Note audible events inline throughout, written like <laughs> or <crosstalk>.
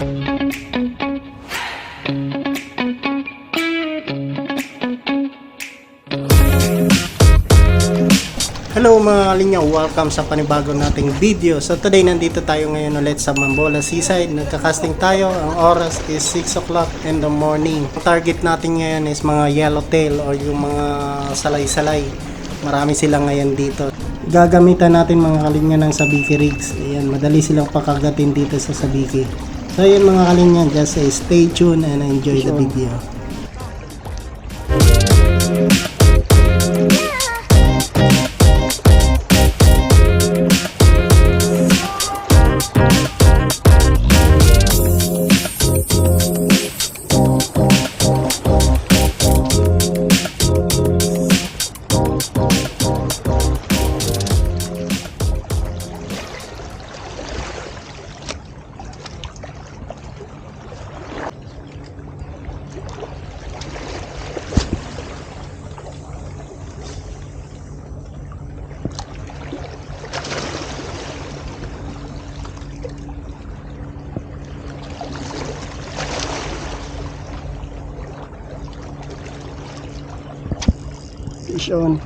Hello mga kalinyaw, welcome sa panibago nating video. So today nandito tayo ngayon ulit sa Mambola Seaside. Nagka-casting tayo. Ang oras is 6 o'clock in the morning. Ang target natin ngayon is mga yellowtail or yung mga salay-salay. Marami sila ngayon dito. Gagamitan natin mga kalinya ng sabiki rigs. Ayan, madali silang pakagatin dito sa sabiki. So yun mga kalinya, just say stay tuned and enjoy the video. Fish on.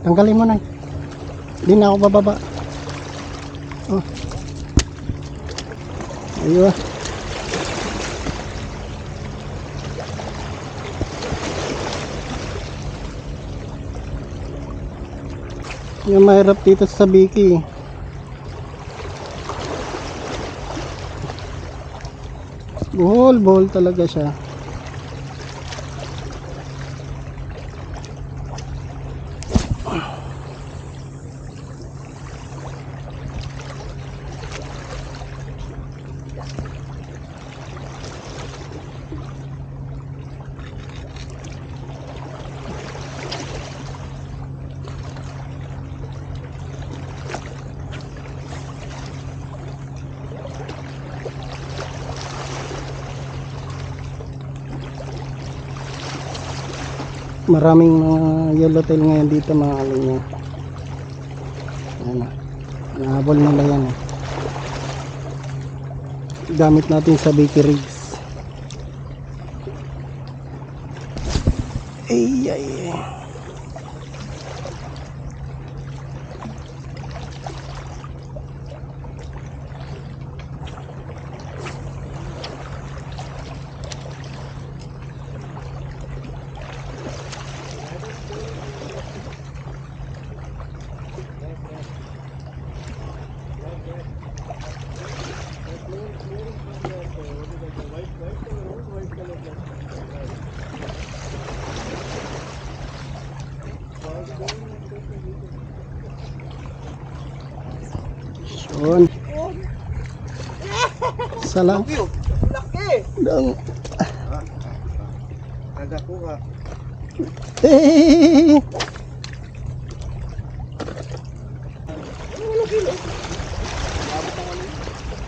Tanggalin mo na. Hindi na ako bababa. Oh. Ayun. Yung mahirap dito sa Biki. Buhol, buhol talaga siya. Maraming mga yellowtail ngayon dito mga kalinya. Ayan na. Nahabol nila yan eh. Gamit natin sa baby rigs. Ay, ay, ay. Yun. Salam. Laki! Dang. Nagakuha. Eh.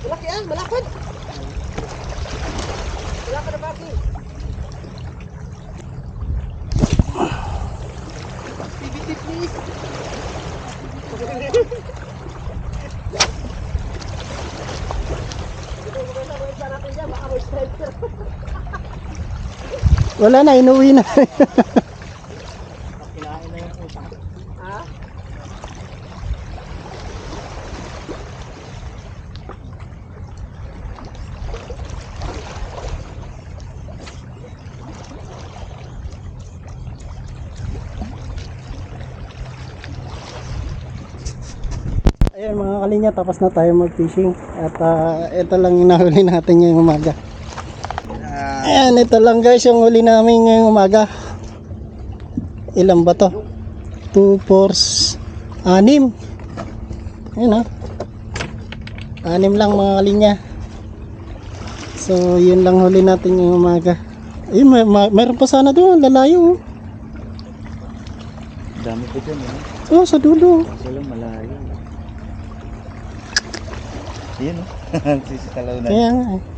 Malaki ah, malakad! Malakad na baki! Wala na, inuwi na. Ayan mga kalinya, tapos na tayo mag-fishing. At ah, ito lang yung nahuli natin ngayong umaga. Ayan, ito lang guys yung huli namin ngayong umaga. Ilan ba to? 2, 4, 6. Ayan ha. Anim lang mga kalinya. So, yun lang huli natin ngayong umaga. Ayun, may, may, mayroon pa sana doon, lalayo. oh. Dami po dyan eh. Oh, sa dulo. Kaso lang malayo. Ayun oh. <laughs> Sisitalaw na. Kaya nga eh.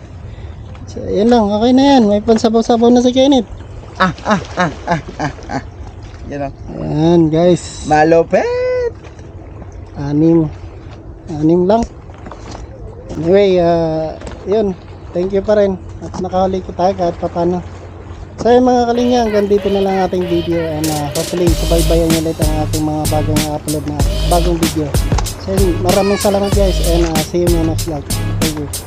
So, yan lang, okay na yan. May pansabaw-sabaw na si Kenneth. Yan oh. Ayan, guys. Malupit! Anim. Anim lang. Anyway, uh, yun. Thank you pa rin. At nakahuli ko tayo kahit pa paano. So yun mga kalinya, hanggang dito na lang ating video and uh, hopefully subaybayan nyo ulit ang ating mga bagong upload na bagong video. So yun, maraming salamat guys and uh, see you in the next vlog. Thank you.